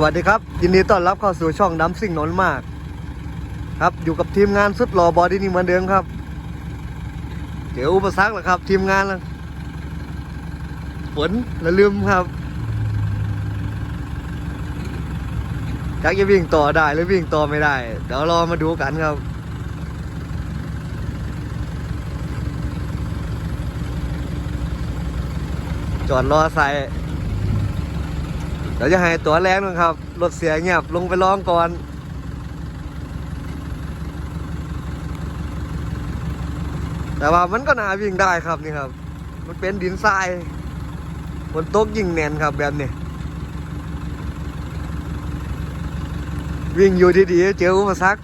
สวัสดีครับ ยินดีต้อนรับเข้าสู่ช่องน้ำซิ่งนนท์มาก ครับอยู่กับทีมงานสุดหล่อบอดี้นี่เหมือนเดิมครับ เดี๋ยวอุปสรรคละครับ ทีมงานละฝนละลืมครับจักจะวิ่งต่อได้หรือวิ่งต่อไม่ได้ เดี๋ยวรอมาดูกันครับจอดรอใส่ เดี๋ยวจะให้ตัวแรงนะครับ รถเสียเงียบลงไปร้องก่อนแต่ว่ามันก็น่าวิ่งได้ครับนี่ครับ มันเป็นดินทรายฝนตกยิ่งแน่นครับแบบนี้ วิ่งอยู่ดีๆเจออุปสรรค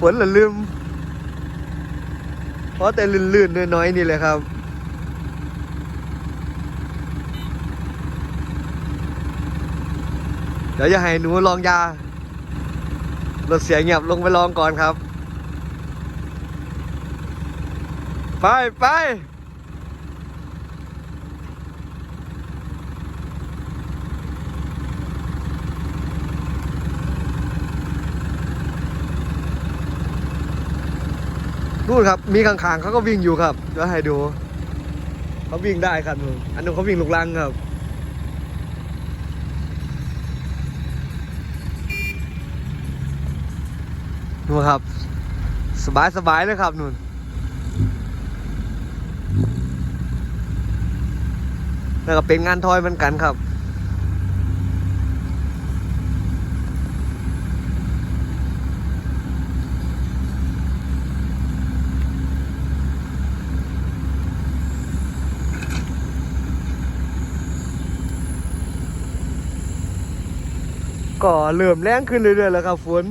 ฝนละลืมเพราะแต่ลื่นๆน้อยๆนี่เลยครับ ดี๋ยวจะให้หนูลองยารถเสียงเงียบลงไปลองก่อนครับ ไปไปนู่นครับ มีข้างๆเขาก็วิ่งอยู่ครับเดี๋ยวให้ดู เขาวิ่งได้ครับอันนู้นเขาวิ่งลูกลังครับ นู่นครับ สบายสบายเลยครับนู่นแล้วก็เป็นงานทอยเหมือนกันครับก็เริ่มแรงขึ้นเรื่อยๆแล้วครับฝน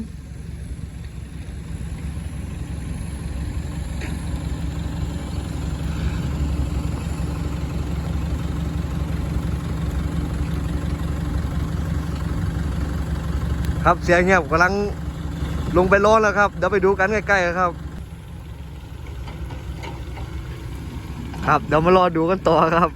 ครับเสียงเงียบกำลังลงไปร้อนแล้วครับเดี๋ยวไปดูกันใกล้ๆครับ ครับเดี๋ยวมารอดูกันต่อครับ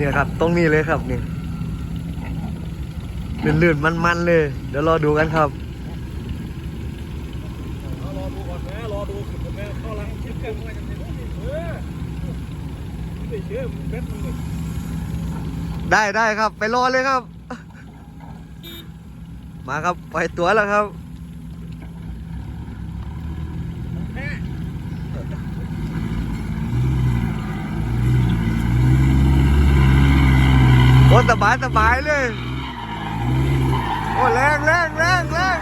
เนี่ยครับตรงนี้เลยครับนี่ลื่นๆมันๆเลย เดี๋ยวรอดูกันครับรอดูก่อนแม่รอดูขึ้นแม่เข้าหลังคิดกันอะไรกันเนี่ยเออไม่เชื่อมึงเบ็ดมึงนี่ได้ได้ครับ ไปรอเลยครับ มาครับปล่อยตัวแล้วครับ แม่ โอ้ สบายสบายเลย โอ้แรงแรงแรงแรง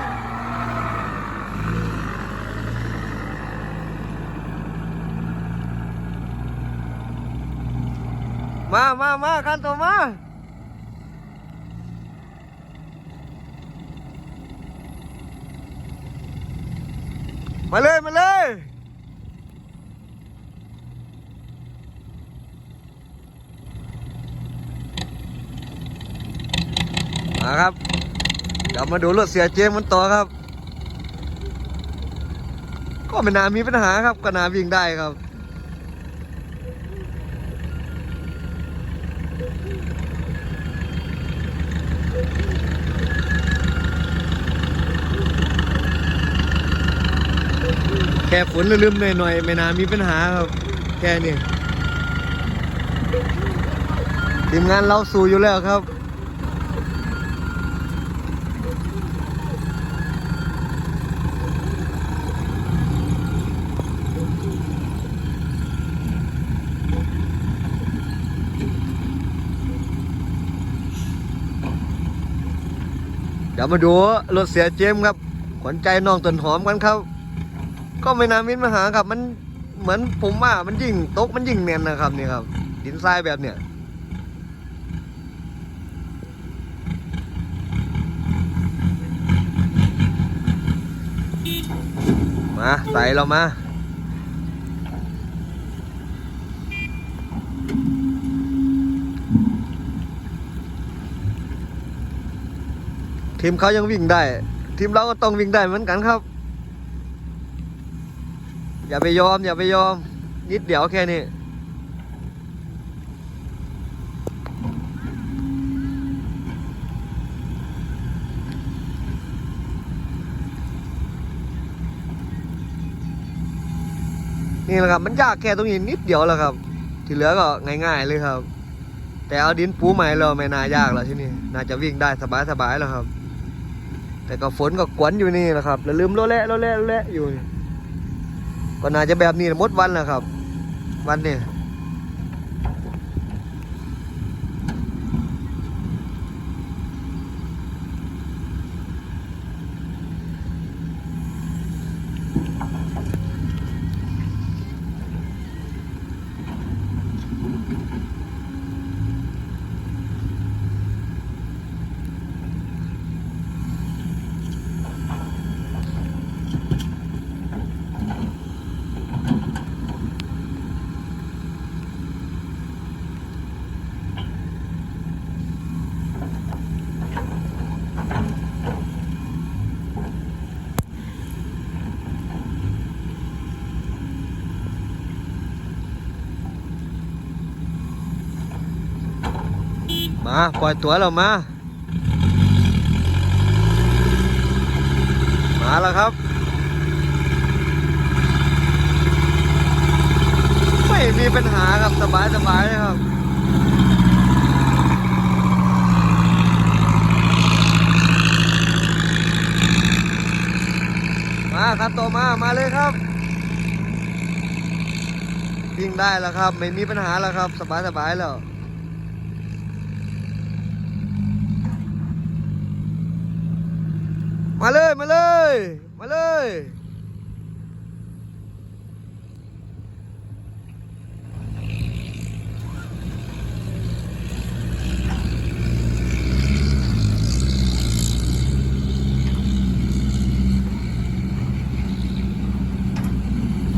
มามามาคันตัวมามาเลย มาเลยาครับเดี๋ยวมาดูรถเสียเจมมันต่อครับ ก็ไม่นามีปัญหาครับก็นาวิ่งได้ครับแค่ฝนลืมๆหน่อยๆไม่นามีปัญหาครับ แค่นี้ทีมงานเราสู้อยู่แล้วครับ ดี๋ยวมาดูรถเสียเจมครับ ขวัญใจน้องต้นหอมกันครับ ก็ไม่นามินมาหาครับ มันเหมือนผมว่ามันยิ่งตกมันยิ่งเนียนนะครับนี่ครับ ดินทรายแบบเนี้ยมาใส่เรามา ทีมเขายังวิ่งได้ ทีมเราก็ต้องวิ่งได้เหมือนกันครับ อย่าไปยอม อย่าไปยอม นิดเดียวแค่นี้นี่แหละครับ มันยากแค่ตรงนี้นิดเดียวแหล้วครับ ที่เหลือก็ง่ายๆเลยครับ แต่เอาดินปูใหม่เราไม่น่ายากแล้วที่นี่ น่าจะวิ่งได้สบายๆแล้วครับ แต่ก็ฝนก็กวนอยู่นี่นะครับแล้วลืมโลและโลและโลและอยู่ ก็น่าจะแบบนี้หมดวันแล้วครับ วันนี้าปล่อยตัวเรามา มาแล้วครับ ไม่มีปัญหาครับสบายสบายเลยครับมาครับโตมามาเลยครับวิ่งได้แล้วครับ ไม่มีปัญหาแล้วครับ สบายสบายแล้ว มาเลย มาเลย มาเลย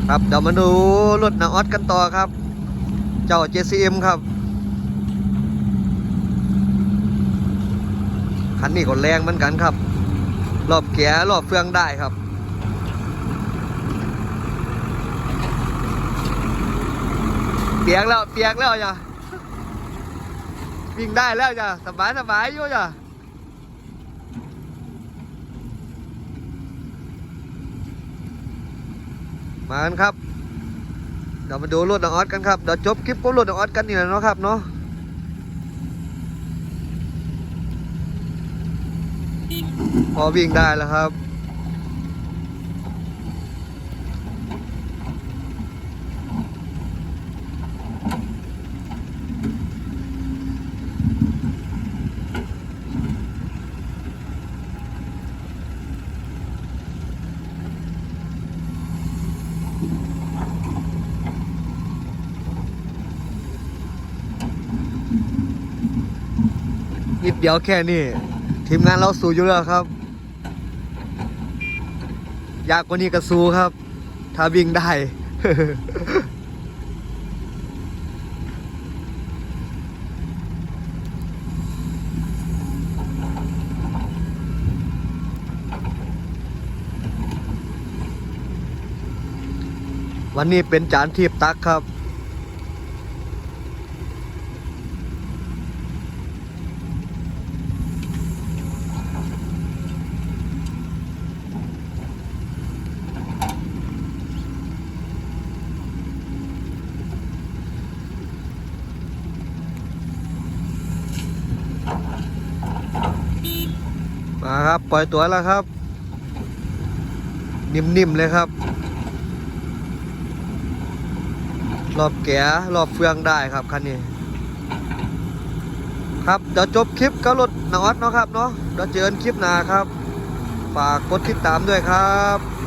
ครับเดี๋ยวมาดูรถนาออสกันต่อครับ เจ้า JCM ครับคันนี้ก็แรงเหมือนกันครับ รอบแกรอบเฟืองได้ครับ เปียกแล้วเปียกแล้วจ้ะวิ่งได้แล้วจ้ะสบายสบายอยู่จ้ะมากันครับเดี๋ยวมาดูรถน้องออสกันครับเดี๋ยวจบคลิปกับรถน้องออสกันนี่แหละเนาะครับเนาะ อวิ่งได้แล้วครับ นิดเดียวแค่นี้ทีมงานเราสู้อยู่แล้วครับ ยากกว่านี้ก็สู้ครับ ถ้าวิ่งได้ วันนี้เป็นจานทีบตักครับ ครับ ปล่อยตัวแล้วครับ นิ่มๆเลยครับ รอบแกะรอบเฟืองได้ครับคันนี้ ครับเดี๋ยวจบคลิปก็รถนอตเนาะครับเนาะเดี๋ยวเจอกันคลิปหน้าครับ ฝากกดติดตามด้วยครับ